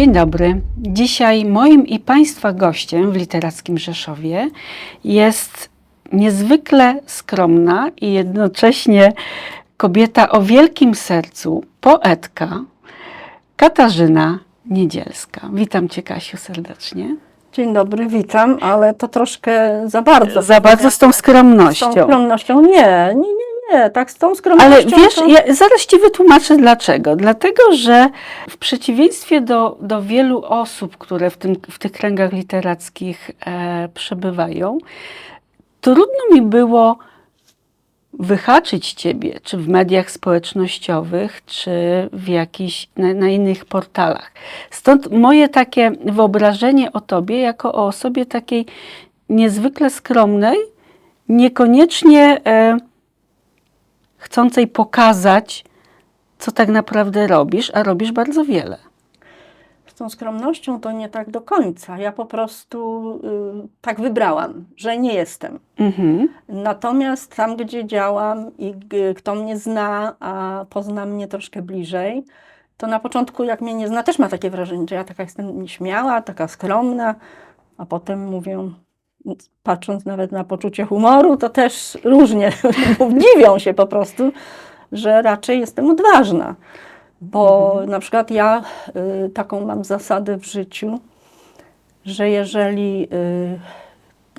Dzień dobry. Dzisiaj moim i Państwa gościem w Literackim Rzeszowie jest niezwykle skromna i jednocześnie kobieta o wielkim sercu, poetka Katarzyna Niedzielska. Witam Cię, Kasiu, serdecznie. Dzień dobry, witam, ale to troszkę za bardzo. Za bardzo z tą Z tą skromnością. skromnością nie, nie, nie, nie, tak z tą skromnością. Ale wiesz, to... ja zaraz Ci wytłumaczę dlaczego. Dlatego, że w przeciwieństwie do, do wielu osób, które w, tym, w tych kręgach literackich e, przebywają, trudno mi było wyhaczyć Ciebie, czy w mediach społecznościowych, czy w jakichś, na, na innych portalach. Stąd moje takie wyobrażenie o Tobie jako o osobie takiej niezwykle skromnej, niekoniecznie e, chcącej pokazać, co tak naprawdę robisz, a robisz bardzo wiele. Z tą skromnością to nie tak do końca. Ja po prostu y, tak wybrałam, że nie jestem. Mhm. Natomiast tam, gdzie działam i kto mnie zna, a pozna mnie troszkę bliżej, to na początku, jak mnie nie zna, też ma takie wrażenie, że ja taka jestem nieśmiała, taka skromna, a potem mówią, patrząc nawet na poczucie humoru, to też różnie dziwią się po prostu, że raczej jestem odważna. Bo na przykład ja y, taką mam zasadę w życiu, że jeżeli y,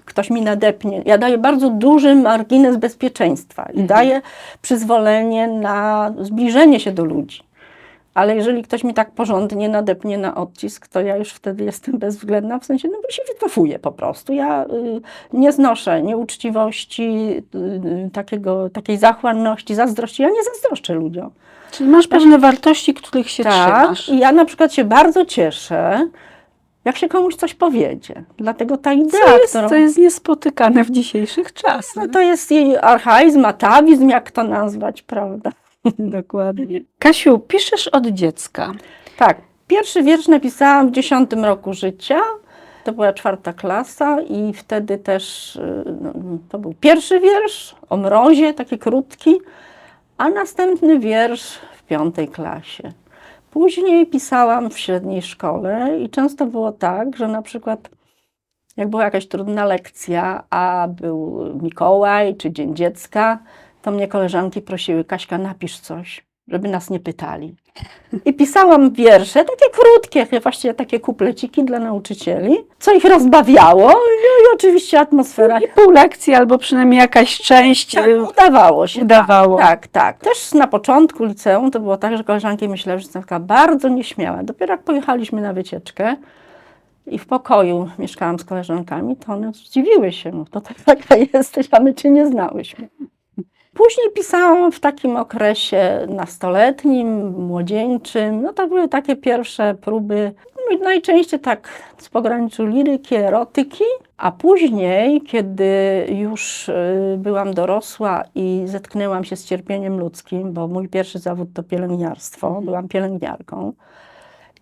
ktoś mi nadepnie, ja daję bardzo duży margines bezpieczeństwa i daję przyzwolenie na zbliżenie się do ludzi. Ale jeżeli ktoś mi tak porządnie nadepnie na odcisk, to ja już wtedy jestem bezwzględna, w sensie, no bo się wycofuję po prostu. Ja y, nie znoszę nieuczciwości, y, y, takiego, takiej zachłanności, zazdrości. Ja nie zazdroszczę ludziom. Czyli masz pewne wartości, których się trzymasz. Tak, i ja na przykład się bardzo cieszę, jak się komuś coś powiedzie. Dlatego ta idea, Co jest, którą... to jest niespotykane w dzisiejszych czasach. No to jest jej archaizm, atawizm, jak to nazwać, prawda? Dokładnie. Kasiu, piszesz od dziecka. Tak, pierwszy wiersz napisałam w dziesiątym roku życia. To była czwarta klasa i wtedy też y, no, to był pierwszy wiersz o mrozie, taki krótki, a następny wiersz w piątej klasie. Później pisałam w średniej szkole i często było tak, że na przykład jak była jakaś trudna lekcja, a był Mikołaj czy Dzień Dziecka, to mnie koleżanki prosiły, Kaśka, napisz coś, żeby nas nie pytali. I pisałam wiersze, takie krótkie, właściwie takie kupleciki dla nauczycieli, co ich rozbawiało. No i oczywiście atmosfera. I pół lekcji, albo przynajmniej jakaś część Tak, y, udawało się. udawało. Tak, tak. Też na początku liceum to było tak, że koleżanki myślały, że jestem taka bardzo nieśmiała. Dopiero jak pojechaliśmy na wycieczkę i w pokoju mieszkałam z koleżankami, to one zdziwiły się. No to ty taka jesteś, a my cię nie znałyśmy. Później pisałam w takim okresie nastoletnim, młodzieńczym. No to były takie pierwsze próby, no najczęściej tak z pograniczu liryki, erotyki. A później, kiedy już y, byłam dorosła i zetknęłam się z cierpieniem ludzkim, bo mój pierwszy zawód to pielęgniarstwo, byłam pielęgniarką.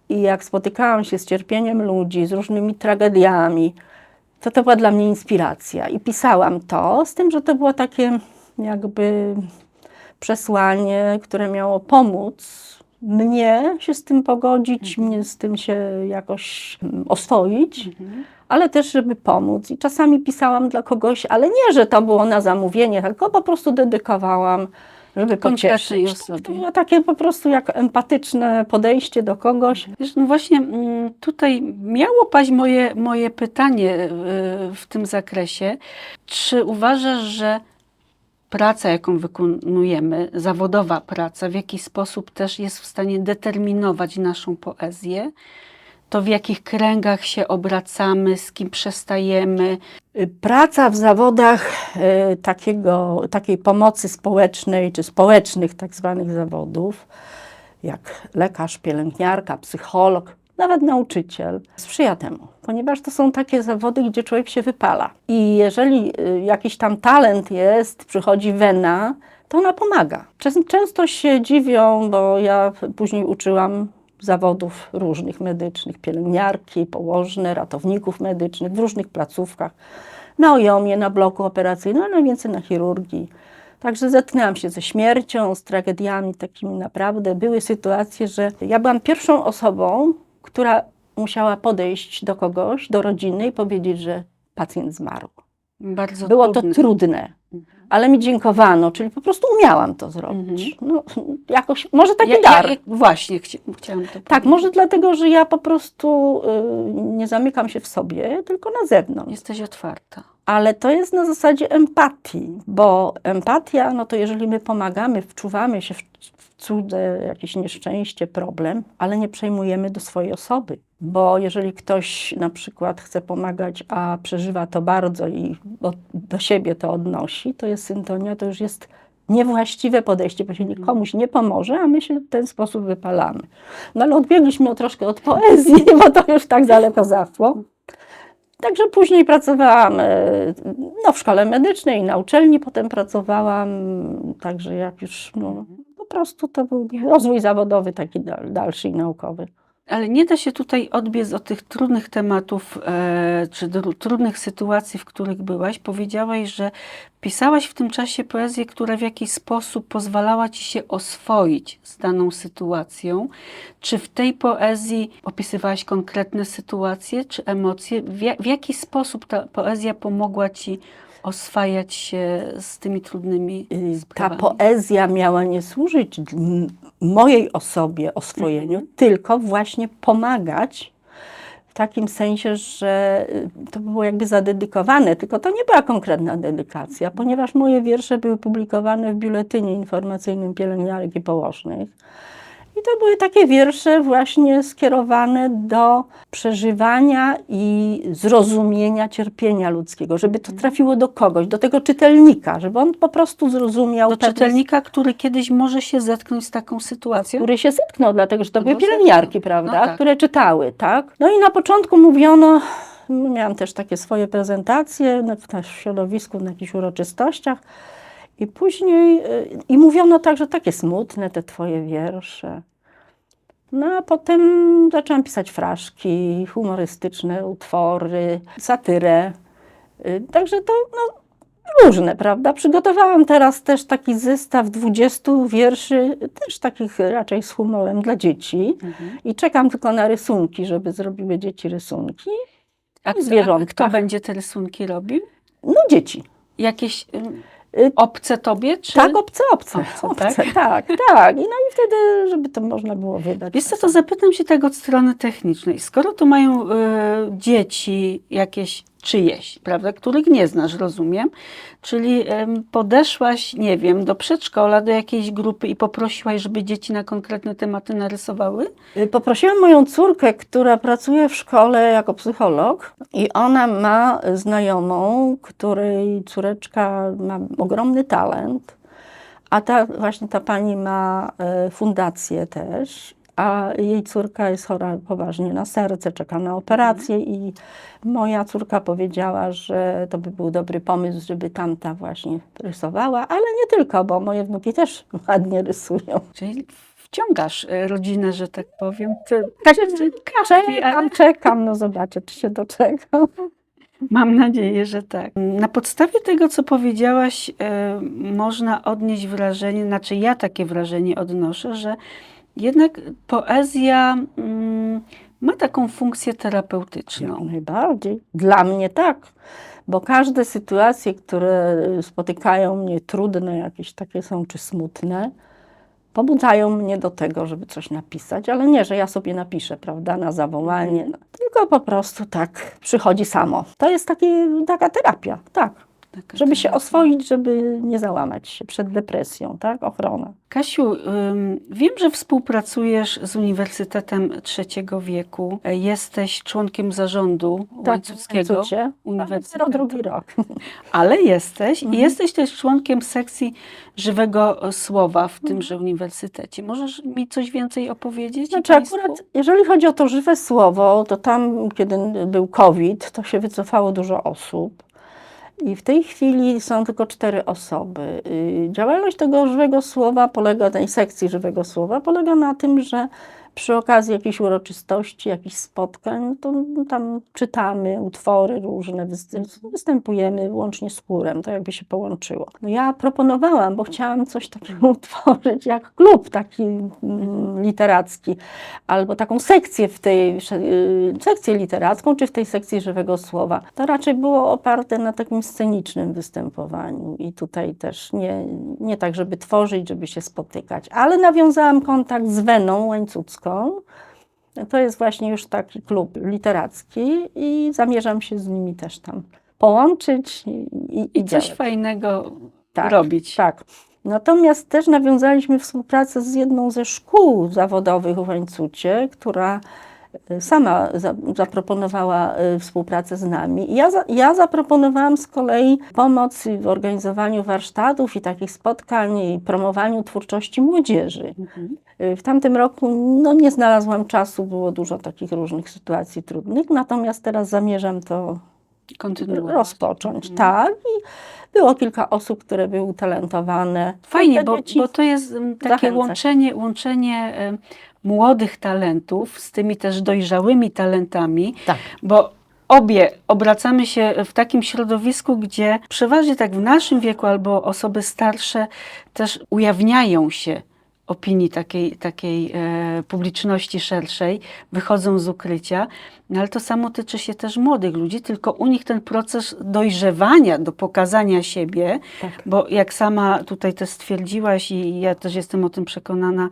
I jak spotykałam się z cierpieniem ludzi, z różnymi tragediami, to to była dla mnie inspiracja. I pisałam to, z tym, że to było takie jakby przesłanie, które miało pomóc mnie się z tym pogodzić, mnie z tym się jakoś mm, oswoić, ale też, żeby pomóc. I czasami pisałam dla kogoś, ale nie, że to było na zamówienie, tylko po prostu dedykowałam, żeby pocieszyć. Osobie. to było takie po prostu jak empatyczne podejście do kogoś. Wiesz, no właśnie mm, tutaj miało paść moje, moje pytanie y, w tym zakresie. Czy uważasz, że praca, jaką wykonujemy, zawodowa praca, w jakiś sposób też jest w stanie determinować naszą poezję? To w jakich kręgach się obracamy, z kim przestajemy? Praca w zawodach y, takiego, takiej pomocy społecznej, czy społecznych tak zwanych zawodów, jak lekarz, pielęgniarka, psycholog, nawet nauczyciel, sprzyja temu, ponieważ to są takie zawody, gdzie człowiek się wypala. I jeżeli y, jakiś tam talent jest, przychodzi wena, to ona pomaga. Często się dziwią, bo ja później uczyłam zawodów różnych medycznych, pielęgniarki, położne, ratowników medycznych w różnych placówkach, na ojomie, na bloku operacyjnym, a najwięcej na chirurgii. Także zetknęłam się ze śmiercią, z tragediami takimi naprawdę. Były sytuacje, że ja byłam pierwszą osobą która musiała podejść do kogoś, do rodziny i powiedzieć, że pacjent zmarł. Bardzo Było to trudne. trudne, Mhm. ale mi dziękowano, czyli po prostu umiałam to zrobić. No, jakoś, może taki Ja- dar. Ja, ja, właśnie, chci, chciałam to Tak, powiedzieć. może dlatego, że ja po prostu y, nie zamykam się w sobie, tylko na zewnątrz. Jesteś otwarta. Ale to jest na zasadzie empatii, bo empatia, no to jeżeli my pomagamy, wczuwamy się w, w cudze jakieś nieszczęście, problem, ale nie przejmujemy do swojej osoby. Bo jeżeli ktoś na przykład chce pomagać, a przeżywa to bardzo i do siebie to odnosi, to jest syntonia, to już jest niewłaściwe podejście, bo się komuś nie pomoże, a my się w ten sposób wypalamy. No ale odbiegliśmy troszkę od poezji, bo to już tak daleko zaszło. Także później pracowałam e, no, w szkole medycznej, na uczelni potem pracowałam, także jak już no, po prostu to był rozwój zawodowy taki dal- dalszy i naukowy. Ale nie da się tutaj odbiec od tych trudnych tematów, e, czy trudnych sytuacji, w których byłaś. Powiedziałaś, że pisałaś w tym czasie poezję, która w jakiś sposób pozwalała ci się oswoić z daną sytuacją. Czy w tej poezji opisywałaś konkretne sytuacje, czy emocje? W, ja- w jaki sposób ta poezja pomogła ci oswajać się z tymi trudnymi Y, Ta sprawami? poezja miała nie służyć mojej osobie, oswojeniu, tylko właśnie pomagać w takim sensie, że y, to było jakby zadedykowane, tylko to nie była konkretna dedykacja, ponieważ moje wiersze były publikowane w biuletynie informacyjnym pielęgniarek i położnych. I to były takie wiersze właśnie skierowane do przeżywania i zrozumienia cierpienia ludzkiego, żeby to trafiło do kogoś, do tego czytelnika, żeby on po prostu zrozumiał Do pewne czytelnika, który kiedyś może się zetknąć z taką sytuacją? który się zetknął, dlatego że to No były bo pielęgniarki, zetknął. prawda, No tak. które czytały, tak? No i na początku mówiono, miałam też takie swoje prezentacje na, na środowisku, na jakichś uroczystościach i później, y, i mówiono tak, że takie smutne te twoje wiersze. No a potem zaczęłam pisać fraszki, humorystyczne utwory, satyrę. Y, Także to no, różne, prawda? Przygotowałam teraz też taki zestaw 20 wierszy, też takich raczej z humorem dla dzieci. Mhm. I czekam tylko na rysunki, żeby zrobiły dzieci rysunki. A kto, a kto będzie te rysunki robił? No dzieci. Jakieś obce tobie? Czy... Tak, obce, obce. Obce, obce tak? tak? tak, I no i wtedy, żeby to można było wydać. Wiesz co, to zapytam się tak od strony technicznej. Skoro tu mają y, dzieci jakieś czyjeś, prawda, których nie znasz, rozumiem, czyli podeszłaś, nie wiem, do przedszkola, do jakiejś grupy i poprosiłaś, żeby dzieci na konkretne tematy narysowały? Y, Poprosiłam moją córkę, która pracuje w szkole jako psycholog i ona ma znajomą, której córeczka ma ogromny talent, a ta właśnie ta pani ma e, fundację też, a jej córka jest chora poważnie na serce, czeka na operację i moja córka powiedziała, że to by był dobry pomysł, żeby tamta właśnie rysowała, ale nie tylko, bo moje wnuki też ładnie rysują. Czyli wciągasz y, rodzinę, że tak powiem. Ty, tak, ale Czekam, czekam, no zobaczę, czy się doczekam. Mam nadzieję, że tak. Na podstawie tego, co powiedziałaś, e, można odnieść wrażenie, znaczy ja takie wrażenie odnoszę, że jednak poezja mm, ma taką funkcję terapeutyczną. Jak najbardziej. Dla mnie tak, bo każde sytuacje, które spotykają mnie, trudne, jakieś takie są, czy smutne, pobudzają mnie do tego, żeby coś napisać, ale nie, że ja sobie napiszę, prawda, na zawołanie, no, tylko po prostu tak przychodzi samo. To jest taki, taka terapia, tak, Taka żeby się oswoić, żeby nie załamać się przed depresją, tak, ochrona. Kasiu, wiem, że współpracujesz z Uniwersytetem Trzeciego Wieku. Jesteś członkiem zarządu Łańcuckiego Łańcucie. Uniwersytetu. Dopiero drugi rok. Ale jesteś i Mhm. jesteś też członkiem sekcji żywego słowa w tymże uniwersytecie. Możesz mi coś więcej opowiedzieć? Znaczy Państwu? akurat, jeżeli chodzi o to żywe słowo, to tam, kiedy był COVID, to się wycofało dużo osób. I w tej chwili są tylko cztery osoby. Y, Działalność tego żywego słowa polega, tej sekcji żywego słowa polega na tym, że przy okazji jakiejś uroczystości, jakichś spotkań, no to tam czytamy utwory różne, wys- występujemy łącznie z chórem, to jakby się połączyło. No ja proponowałam, bo chciałam coś takiego utworzyć jak klub taki mm, literacki, albo taką sekcję w tej, y, sekcję literacką, czy w tej sekcji żywego słowa. To raczej było oparte na takim scenicznym występowaniu i tutaj też nie, nie tak, żeby tworzyć, żeby się spotykać, ale nawiązałam kontakt z Weną Łańcucką. To jest właśnie już taki klub literacki i zamierzam się z nimi też tam połączyć i, i, I coś fajnego Tak, robić. Tak. Natomiast też nawiązaliśmy współpracę z jedną ze szkół zawodowych w Łańcucie, która sama za, zaproponowała y, współpracę z nami. Ja, ja zaproponowałam z kolei pomoc w organizowaniu warsztatów i takich spotkań i promowaniu twórczości młodzieży. Mhm. Y, W tamtym roku no, nie znalazłam czasu, było dużo takich różnych sytuacji trudnych, natomiast teraz zamierzam to rozpocząć. Mhm. Tak. I było kilka osób, które były utalentowane. Fajnie, bo, bo to jest mm, takie zachęcać. łączenie, łączenie młodych talentów z tymi też dojrzałymi talentami, Tak. bo obie obracamy się w takim środowisku, gdzie przeważnie tak w naszym wieku albo osoby starsze też ujawniają się opinii takiej, takiej e, publiczności szerszej, wychodzą z ukrycia, no ale to samo tyczy się też młodych ludzi, tylko u nich ten proces dojrzewania do pokazania siebie, Tak. bo jak sama tutaj też stwierdziłaś i ja też jestem o tym przekonana,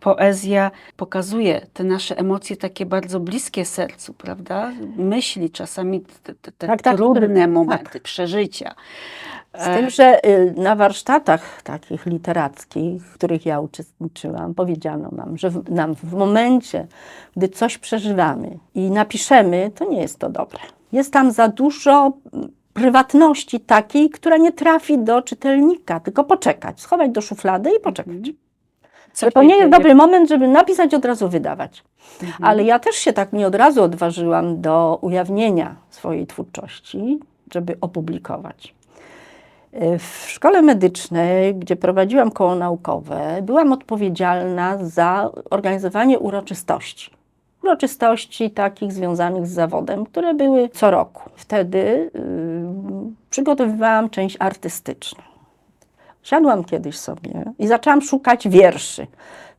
poezja pokazuje te nasze emocje takie bardzo bliskie sercu, prawda? Myśli, czasami te, te, Tak, tak, trudne które- momenty, przeżycia. Z tym, że y, na warsztatach takich literackich, w których ja uczestniczyłam, powiedziano nam, że w, nam w momencie, gdy coś przeżywamy i napiszemy, to nie jest to dobre. Jest tam za dużo mm, prywatności takiej, która nie trafi do czytelnika, tylko poczekać, schować do szuflady i poczekać. Co to nie jest dobry moment, żeby napisać od razu wydawać. Mhm. Ale ja też się tak nie od razu odważyłam do ujawnienia swojej twórczości, żeby opublikować. Y, W szkole medycznej, gdzie prowadziłam koło naukowe, byłam odpowiedzialna za organizowanie uroczystości. Uroczystości takich związanych z zawodem, które były co roku. Wtedy y, przygotowywałam część artystyczną. Siadłam kiedyś sobie i zaczęłam szukać wierszy.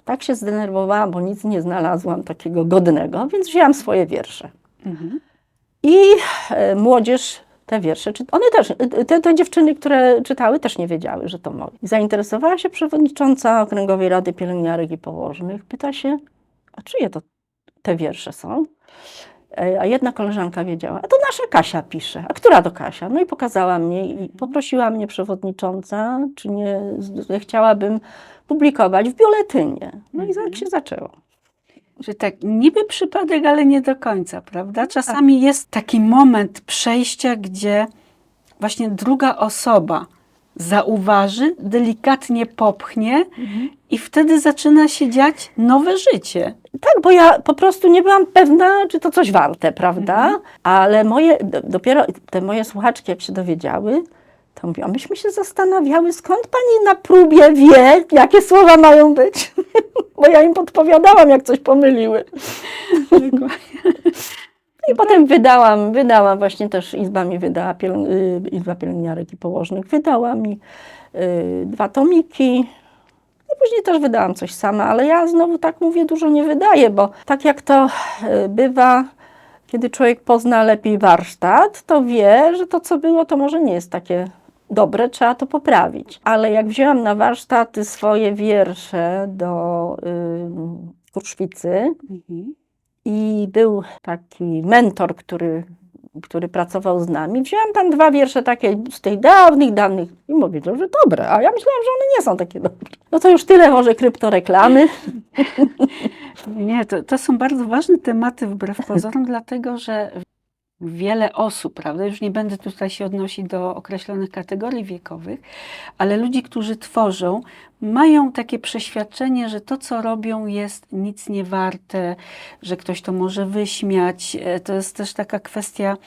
Tak się zdenerwowałam, bo nic nie znalazłam takiego godnego, więc wzięłam swoje wiersze. Mhm. I e, młodzież te wiersze, one też, te, te dziewczyny, które czytały, też nie wiedziały, że to moje. Zainteresowała się przewodnicząca Okręgowej Rady Pielęgniarek i Położnych. Pyta się, a czyje to te wiersze są? E, A jedna koleżanka wiedziała, a to nasza Kasia pisze. A która to Kasia? No i pokazała mnie i poprosiła mnie przewodnicząca, czy nie chciałabym publikować w biuletynie. No i tak się zaczęło. Że tak niby przypadek, ale nie do końca, Tak. prawda? Czasami jest taki moment przejścia, gdzie właśnie druga osoba zauważy, delikatnie popchnie Mhm. i wtedy zaczyna się dziać nowe życie. Tak, bo ja po prostu nie byłam pewna, czy to coś warte, prawda? Ale moje, do- dopiero te moje słuchaczki, jak się dowiedziały, to mówią, myśmy się zastanawiały, skąd pani na próbie wie, jakie słowa mają być. bo ja im podpowiadałam, jak coś pomyliły. I potem wydałam, wydałam właśnie też Izba mi wydała, pielęg, y, Izba Pielęgniarek i Położnych, wydała mi y, dwa tomiki. I później też wydałam coś sama, ale ja znowu tak mówię, dużo nie wydaję, bo tak jak to y, bywa, kiedy człowiek pozna lepiej warsztat, to wie, że to co było, to może nie jest takie dobre, trzeba to poprawić. Ale jak wzięłam na warsztaty swoje wiersze do y, Kruszwicy, Mhm. I był taki mentor, który, który pracował z nami. Wziąłem tam dwa wiersze takie z tych dawnych, dawnych i mówię, że dobre, a ja myślałam, że one nie są takie dobre. No to już tyle może kryptoreklamy. Nie, to, to są bardzo ważne tematy wbrew pozorom, dlatego że wiele osób, prawda, już nie będę tutaj się odnosić do określonych kategorii wiekowych, ale ludzi, którzy tworzą, mają takie przeświadczenie, że to, co robią, jest nic nie warte, że ktoś to może wyśmiać. E, To jest też taka kwestia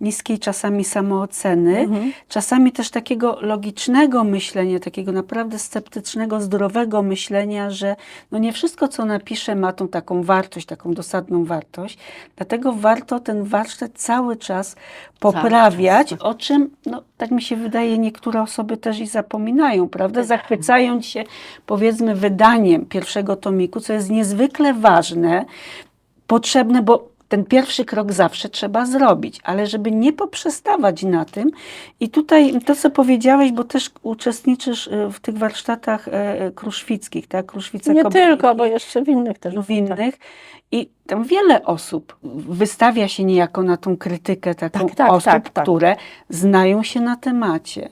niskiej czasami samooceny, Mhm. czasami też takiego logicznego myślenia, takiego naprawdę sceptycznego, zdrowego myślenia, że no nie wszystko, co napiszę, ma tą taką wartość, taką dosadną wartość. Dlatego warto ten warsztat cały czas poprawiać, o czym, no, tak mi się wydaje, niektóre osoby też i zapominają, prawda? Zachwycając się, powiedzmy, wydaniem pierwszego tomiku, co jest niezwykle ważne, potrzebne, bo ten pierwszy krok zawsze trzeba zrobić, ale żeby nie poprzestawać na tym. I tutaj to, co powiedziałeś, bo też uczestniczysz e, w tych warsztatach e, kruszwickich, tak? Kruszwica Nie tylko, bo jeszcze w innych też. w innych. I tam wiele osób wystawia się niejako na tą krytykę taką Tak, tak, osób, tak, tak. które znają się na temacie.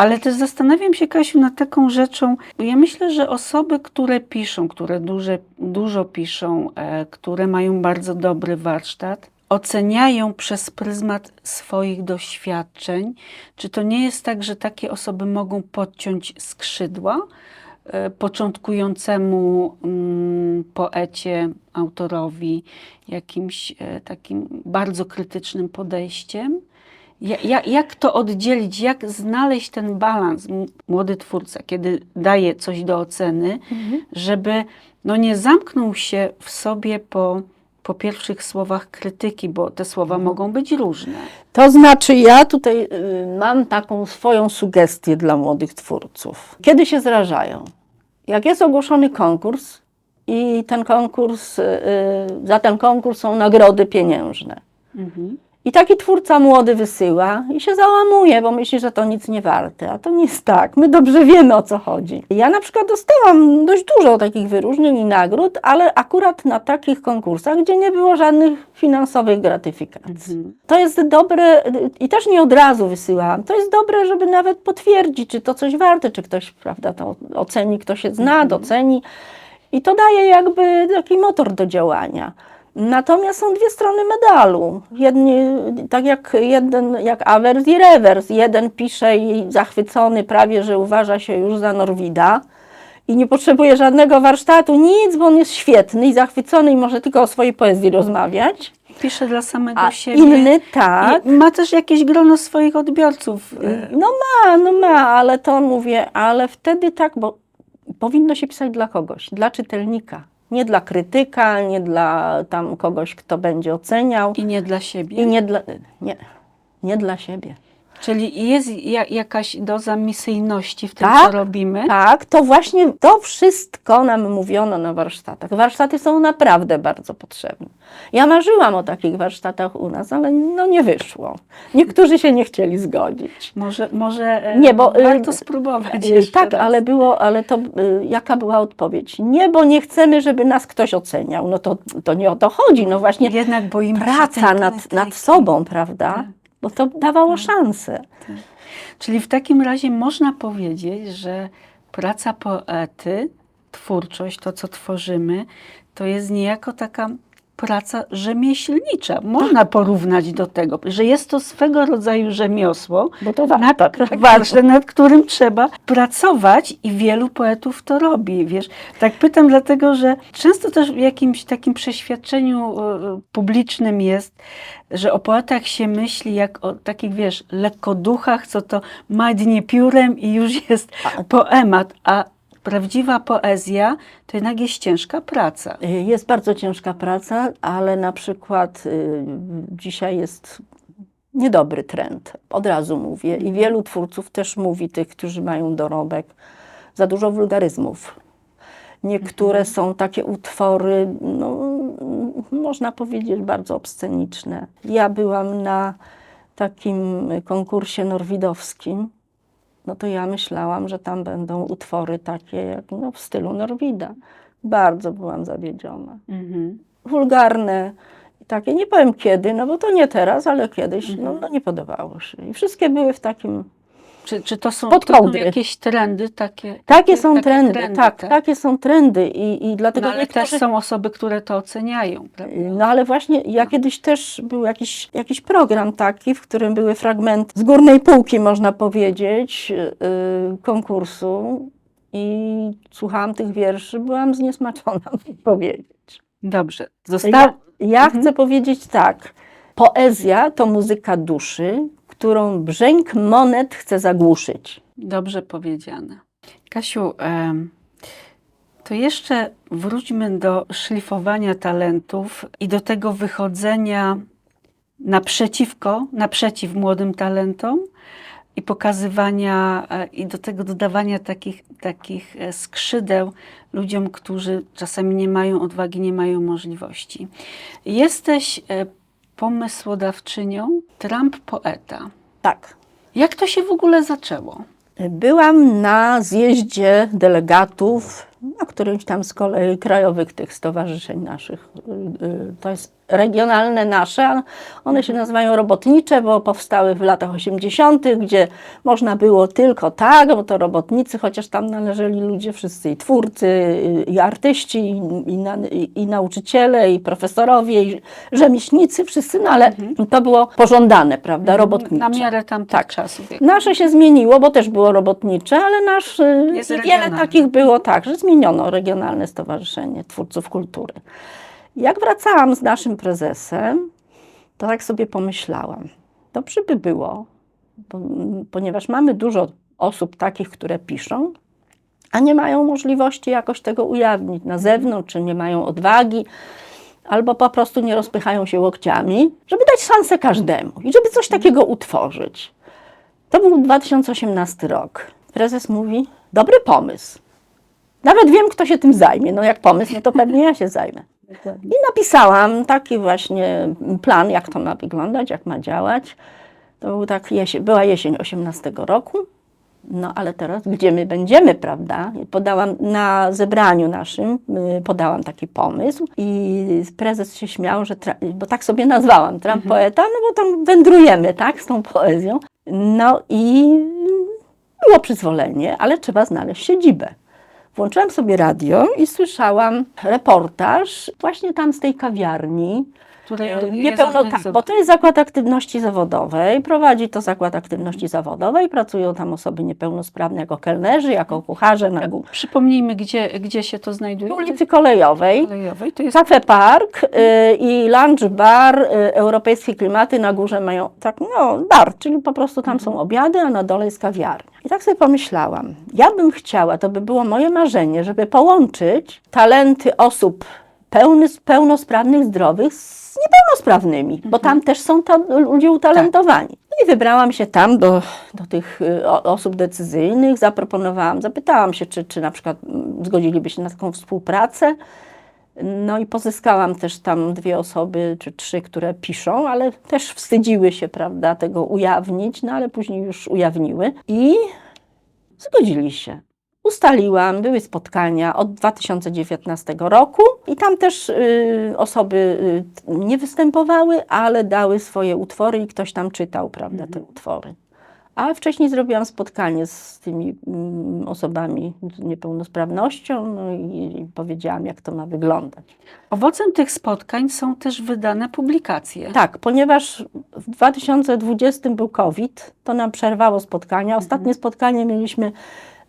Ale też zastanawiam się, Kasiu, nad taką rzeczą. Ja myślę, że osoby, które piszą, które duże, dużo piszą, e, które mają bardzo dobry warsztat, oceniają przez pryzmat swoich doświadczeń. Czy to nie jest tak, że takie osoby mogą podciąć skrzydła e, początkującemu mm, poecie, autorowi, jakimś e, takim bardzo krytycznym podejściem? Ja, ja, jak to oddzielić, jak znaleźć ten balans, młody twórca, kiedy daje coś do oceny, Mhm. żeby no nie zamknął się w sobie po, po pierwszych słowach krytyki, bo te słowa Mhm. mogą być różne. To znaczy, ja tutaj y, mam taką swoją sugestię dla młodych twórców. Kiedy się zrażają? Jak jest ogłoszony konkurs i ten konkurs, y, y, za ten konkurs są nagrody pieniężne. Mhm. I taki twórca młody wysyła i się załamuje, bo myśli, że to nic nie warte. A to nie jest tak. My dobrze wiemy o co chodzi. Ja na przykład dostałam dość dużo takich wyróżnień i nagród, ale akurat na takich konkursach, gdzie nie było żadnych finansowych gratyfikacji. Mhm. To jest dobre i też nie od razu wysyłałam. To jest dobre, żeby nawet potwierdzić, czy to coś warte, czy ktoś, prawda, to oceni, kto się zna, doceni. I to daje jakby taki motor do działania. Natomiast są dwie strony medalu. Jedni, tak jak jeden, jak awers i rewers. Jeden pisze i zachwycony prawie, że uważa się już za Norwida i nie potrzebuje żadnego warsztatu, nic, bo on jest świetny i zachwycony i może tylko o swojej poezji rozmawiać. Pisze dla samego A siebie. inny tak. I ma też jakieś grono swoich odbiorców. e, No ma, no ma, ale to mówię, ale wtedy tak, bo powinno się pisać dla kogoś, dla czytelnika. Nie dla krytyka, nie dla tam kogoś, kto będzie oceniał I nie dla siebie. i nie dla, nie, nie dla siebie. Czyli jest ja, jakaś doza misyjności w tym, Tak, co robimy. Tak, to właśnie to wszystko nam mówiono na warsztatach. Warsztaty są naprawdę bardzo potrzebne. Ja marzyłam o takich warsztatach u nas, ale no nie wyszło. Niektórzy się nie chcieli zgodzić. Może, może e, Nie, bo, y, warto spróbować Y, Tak, raz. ale było, ale to y, jaka była odpowiedź? Nie, bo nie chcemy, żeby nas ktoś oceniał. No to, to nie o to chodzi. No właśnie Jednak boimy praca nad, nad sobą, prawda? Tak. Bo to dawało szansę. Czyli w takim razie można powiedzieć, że praca poety, twórczość, to co tworzymy, to jest niejako taka praca rzemieślnicza. Można porównać do tego, że jest to swego rodzaju rzemiosło, Bo to nad, warto. tak. warsztat, nad którym trzeba pracować i wielu poetów to robi, wiesz. Tak pytam dlatego, że często też w jakimś takim przeświadczeniu e, publicznym jest, że o poetach się myśli jak o takich, wiesz, lekkoduchach, co to madnie piórem i już jest poemat, a prawdziwa poezja to jednak jest ciężka praca. Y, Jest bardzo ciężka praca, ale na przykład y, dzisiaj jest niedobry trend. Od razu mówię. I wielu twórców też mówi, tych, którzy mają dorobek, za dużo wulgaryzmów. Niektóre są takie utwory, no, można powiedzieć, bardzo obsceniczne. Ja byłam na takim konkursie norwidowskim, no to ja myślałam, że tam będą utwory takie jak no, w stylu Norwida. Bardzo byłam zawiedziona. Mhm. Wulgarne, i takie, nie powiem kiedy, no bo to nie teraz, ale kiedyś, no, no nie podobało się. I wszystkie były w takim... Czy, czy to, są, to są jakieś trendy takie? Takie są takie trendy, tak, takie są trendy i, i dlatego No, ale niektórzy... też są osoby, które to oceniają, prawda? No ale właśnie ja kiedyś też był jakiś, jakiś program taki, w którym były fragmenty z górnej półki, można powiedzieć, yy, konkursu. i słuchałam tych wierszy, byłam zniesmaczona, powiedzieć. Dobrze. Ja, Został... ja Mhm. chcę powiedzieć tak. Poezja to muzyka duszy, którą brzęk monet chce zagłuszyć. Dobrze powiedziane. Kasiu, to jeszcze wróćmy do szlifowania talentów i do tego wychodzenia naprzeciwko, naprzeciw młodym talentom i pokazywania e, i do tego dodawania takich, takich e, skrzydeł ludziom, którzy czasami nie mają odwagi, nie mają możliwości. Jesteś e, pomysłodawczynią Trump Poeta. Tak. Jak to się w ogóle zaczęło? Byłam na zjeździe delegatów, na którymś tam z kolei krajowych tych stowarzyszeń naszych. Y, y, To jest regionalne nasze, one się nazywają robotnicze, bo powstały w latach 80., gdzie można było tylko tak, bo to robotnicy, chociaż tam należeli ludzie wszyscy, i twórcy, i artyści, i, i, na, i, i nauczyciele, i profesorowie, i rzemieślnicy, wszyscy, no ale to było pożądane, prawda, robotnicze. Na miarę tamtych Tak. czasów. Nasze się zmieniło, bo też było robotnicze, ale nasz, y, wiele takich było tak, że zmieniono Regionalne Stowarzyszenie Twórców Kultury. Jak wracałam z naszym prezesem, to tak sobie pomyślałam, dobrze by było, bo, ponieważ mamy dużo osób takich, które piszą, a nie mają możliwości jakoś tego ujawnić na zewnątrz, czy nie mają odwagi, albo po prostu nie rozpychają się łokciami, żeby dać szansę każdemu i żeby coś takiego utworzyć. To był 2018 rok. Prezes mówi: Dobry pomysł. Nawet wiem, kto się tym zajmie. No, jak pomysł, no to pewnie ja się zajmę. I napisałam taki właśnie plan, jak to ma wyglądać, jak ma działać. To był tak jesień, była jesień 18 roku. No ale teraz, gdzie my będziemy, prawda? Podałam na zebraniu naszym, y, podałam taki pomysł i prezes się śmiał, że, bo tak sobie nazwałam, Trump poeta, no bo tam wędrujemy, tak, z tą poezją. No i było przyzwolenie, ale trzeba znaleźć siedzibę. Włączyłam sobie radio i słyszałam reportaż właśnie tam z tej kawiarni, nie Niepełno, tak, bo to jest zakład aktywności zawodowej, prowadzi to zakład aktywności zawodowej, pracują tam osoby niepełnosprawne jako kelnerzy, jako kucharze na gu- Przypomnijmy, gdzie, gdzie się to znajduje. ulicy Kolejowej. Kolejowej. To jest Cafe Park y, i lunch bar y, Europejskie Klimaty na górze mają tak, no, bar, czyli po prostu tam są obiady, a na dole jest kawiarnia. Tak sobie pomyślałam, ja bym chciała, to by było moje marzenie, żeby połączyć talenty osób pełny, pełnosprawnych, zdrowych z niepełnosprawnymi, bo tam też są ta, ludzie utalentowani. No i wybrałam się tam do, do tych y, osób decyzyjnych, zaproponowałam, zapytałam się, czy, czy na przykład mm, zgodziliby się na taką współpracę. No i pozyskałam też tam dwie osoby czy trzy, które piszą, ale też wstydziły się, prawda, tego ujawnić, no ale później już ujawniły i zgodzili się. Ustaliłam, były spotkania od 2019 roku i tam też y, osoby y, nie występowały, ale dały swoje utwory i ktoś tam czytał, prawda, te utwory. A wcześniej zrobiłam spotkanie z tymi mm, osobami z niepełnosprawnością no i, i powiedziałam, jak to ma wyglądać. Owocem tych spotkań są też wydane publikacje. Tak, ponieważ w 2020 był COVID, to nam przerwało spotkania. Ostatnie spotkanie mieliśmy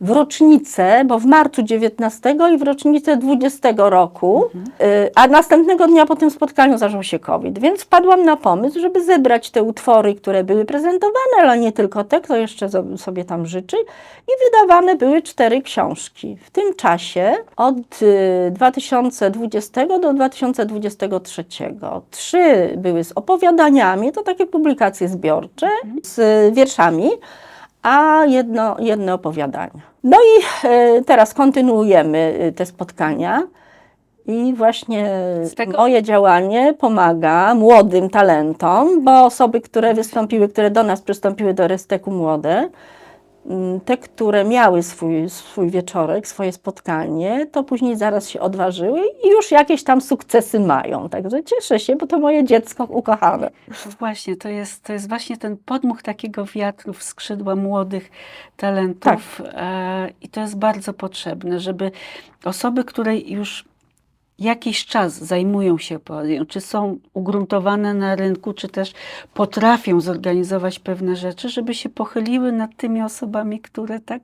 w rocznicę, bo w marcu 19 i w rocznicę 20 roku, y, a następnego dnia po tym spotkaniu zaczął się COVID. Więc wpadłam na pomysł, żeby zebrać te utwory, które były prezentowane, ale nie tylko te, kto jeszcze sobie tam życzy. I wydawane były cztery książki. W tym czasie od y, 2020 do 2023. Trzy były z opowiadaniami, to takie publikacje zbiorcze, z wierszami, a jedno, jedno opowiadanie. No i y, teraz kontynuujemy y, te spotkania. I właśnie moje działanie pomaga młodym talentom, bo osoby, które wystąpiły, które do nas przystąpiły do Resteku Młode, te, które miały swój, swój wieczorek, swoje spotkanie, to później zaraz się odważyły i już jakieś tam sukcesy mają. Także cieszę się, bo to moje dziecko ukochane. Właśnie, to jest, to jest właśnie ten podmuch takiego wiatru w skrzydła młodych talentów. Tak. E, I to jest bardzo potrzebne, żeby osoby, które już jakiś czas zajmują się poezją, czy są ugruntowane na rynku, czy też potrafią zorganizować pewne rzeczy, żeby się pochyliły nad tymi osobami, które tak,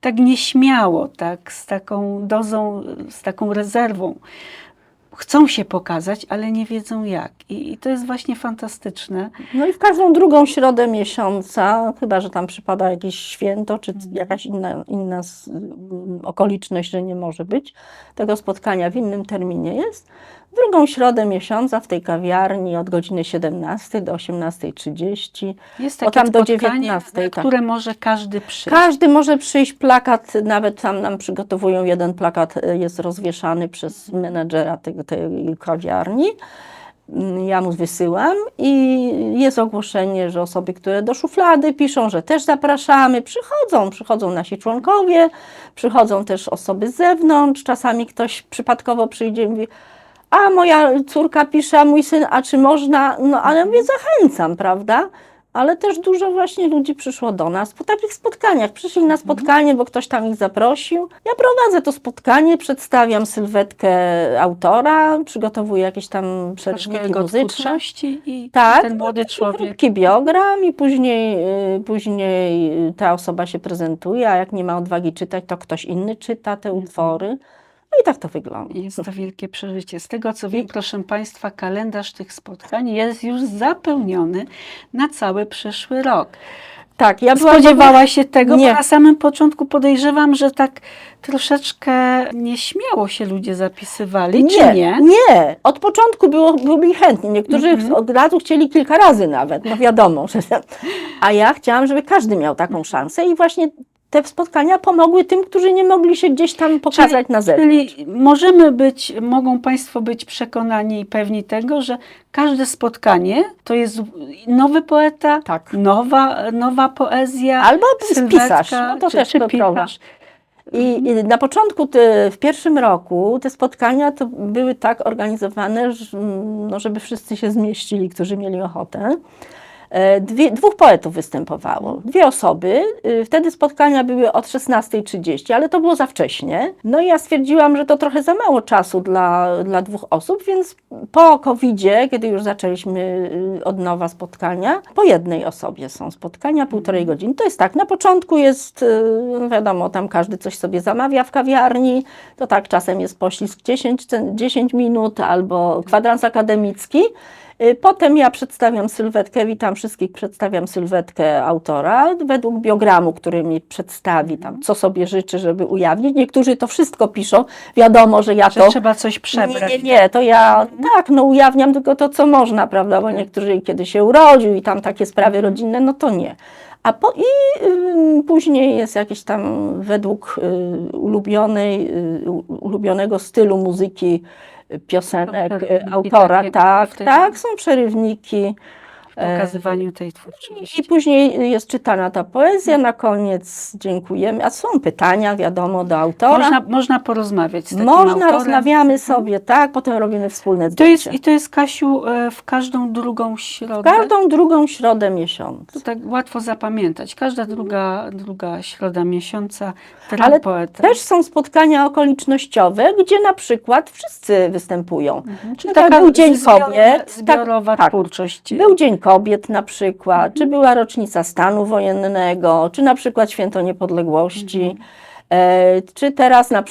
tak nieśmiało, tak, z taką dozą, z taką rezerwą chcą się pokazać, ale nie wiedzą jak. I, i to jest właśnie fantastyczne. No i w każdą drugą środę miesiąca, chyba że tam przypada jakieś święto, czy jakaś inna, inna okoliczność, że nie może być tego spotkania w innym terminie jest. W drugą środę miesiąca w tej kawiarni od godziny 17 do 18.30. Jest takie tam do spotkanie, 19, na tak. które może każdy przyjść. Każdy może przyjść, plakat, nawet tam nam przygotowują jeden plakat, e, jest rozwieszany przez menedżera tej, tej kawiarni. Mm, Ja mu wysyłam i jest ogłoszenie, że osoby, które do szuflady piszą, że też zapraszamy, przychodzą, przychodzą nasi członkowie, przychodzą też osoby z zewnątrz, czasami ktoś przypadkowo przyjdzie i mówi, a moja córka pisze, a mój syn, a czy można? No ale mówię, zachęcam, prawda? Ale też dużo właśnie ludzi przyszło do nas po takich spotkaniach. Przyszli na spotkanie, bo ktoś tam ich zaprosił. Ja prowadzę to spotkanie, przedstawiam sylwetkę autora, przygotowuję jakieś tam jego muzyczne. i Tak, ten młody człowiek. Krótki biogram i później, y, później y, ta osoba się prezentuje, a jak nie ma odwagi czytać, to ktoś inny czyta te Mhm. utwory. No i tak to wygląda. Jest to wielkie przeżycie. Z tego co wiem, proszę Państwa, kalendarz tych spotkań jest już zapełniony na cały przyszły rok. Tak, ja byłam Spodziewała się tego, Nie. bo na samym początku podejrzewam, że tak troszeczkę nieśmiało się ludzie zapisywali, czy nie? Nie, od początku było, byli chętni. Niektórzy Mhm. od razu chcieli kilka razy nawet, no wiadomo. Że, a ja chciałam, żeby każdy miał taką szansę i właśnie te spotkania pomogły tym, którzy nie mogli się gdzieś tam pokazać na zewnątrz. Czyli możemy być, mogą Państwo być przekonani i pewni tego, że każde spotkanie to jest nowy poeta, Tak. nowa, nowa poezja, Albo pisarz, no to czy, też czy pisarz. I, I na początku, te, w pierwszym roku, te spotkania to były tak organizowane, że, no, żeby wszyscy się zmieścili, którzy mieli ochotę. E, Dwie, dwóch poetów występowało, dwie osoby. Y, Wtedy spotkania były od 16.30, ale to było za wcześnie. No i ja stwierdziłam, że to trochę za mało czasu dla, dla dwóch osób, więc po COVID-zie, kiedy już zaczęliśmy y, od nowa spotkania, po jednej osobie są spotkania, półtorej godziny. To jest tak, na początku jest, no wiadomo, tam każdy coś sobie zamawia w kawiarni, to tak czasem jest poślizg 10, cen- 10 minut albo kwadrans akademicki. Y, Potem ja przedstawiam sylwetkę, witam wszystkich, przedstawiam sylwetkę autora według biogramu, który mi przedstawi tam, co sobie życzy, żeby ujawnić. Niektórzy to wszystko piszą, wiadomo, że ja Że to... trzeba coś przebrać. Nie, nie, nie, to ja tak, no ujawniam tylko to, co można, prawda, bo niektórzy kiedy się urodził i tam takie sprawy rodzinne, no to nie. A po, i ym, później jest jakieś tam według y, ulubionej, y, ulubionego stylu muzyki y, piosenek autora, tak, tak, są przerywniki. W pokazywaniu tej twórczości. I później jest czytana ta poezja, na koniec dziękujemy, a są pytania, wiadomo, do autora. Można, można porozmawiać z takim Można, autorem. rozmawiamy sobie, tak, potem robimy wspólne To jest. I to jest, Kasiu, e, w każdą drugą środę. Każdą drugą środę miesiąca. To tak łatwo zapamiętać. Każda druga, druga środa miesiąca. Ale poeta. Też są spotkania okolicznościowe, gdzie na przykład wszyscy występują. Mhm. Czyli tak, taka był Dzień zbiorowa- Kobiet, Zbiorowa tak, tak. twórczość. Był Dzień Kobiet na przykład, Mhm. czy była rocznica stanu wojennego, czy na przykład Święto Niepodległości. Mhm. E, czy teraz na,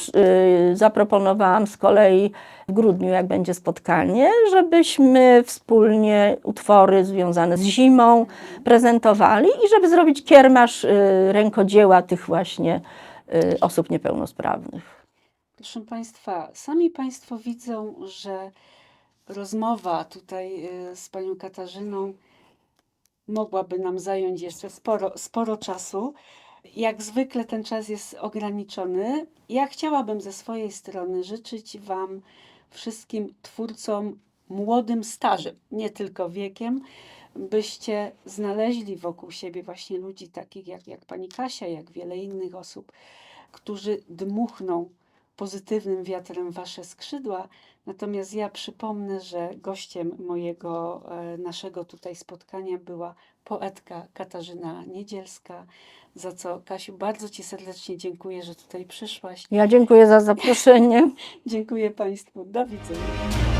y, zaproponowałam z kolei w grudniu, jak będzie spotkanie, żebyśmy wspólnie utwory związane z zimą prezentowali i żeby zrobić kiermasz y, rękodzieła tych właśnie y, osób niepełnosprawnych. Proszę Państwa, sami Państwo widzą, że rozmowa tutaj y, z Panią Katarzyną mogłaby nam zająć jeszcze sporo, sporo czasu. Jak zwykle ten czas jest ograniczony. Ja chciałabym ze swojej strony życzyć Wam wszystkim twórcom młodym, starzym, nie tylko wiekiem, byście znaleźli wokół siebie właśnie ludzi takich jak, jak Pani Kasia, jak wiele innych osób, którzy dmuchną pozytywnym wiatrem wasze skrzydła. Natomiast ja przypomnę, że gościem mojego e, naszego tutaj spotkania była poetka Katarzyna Niedzielska, za co Kasiu bardzo ci serdecznie dziękuję, że tutaj przyszłaś. Ja dziękuję za zaproszenie. Dziękuję Państwu. Do widzenia.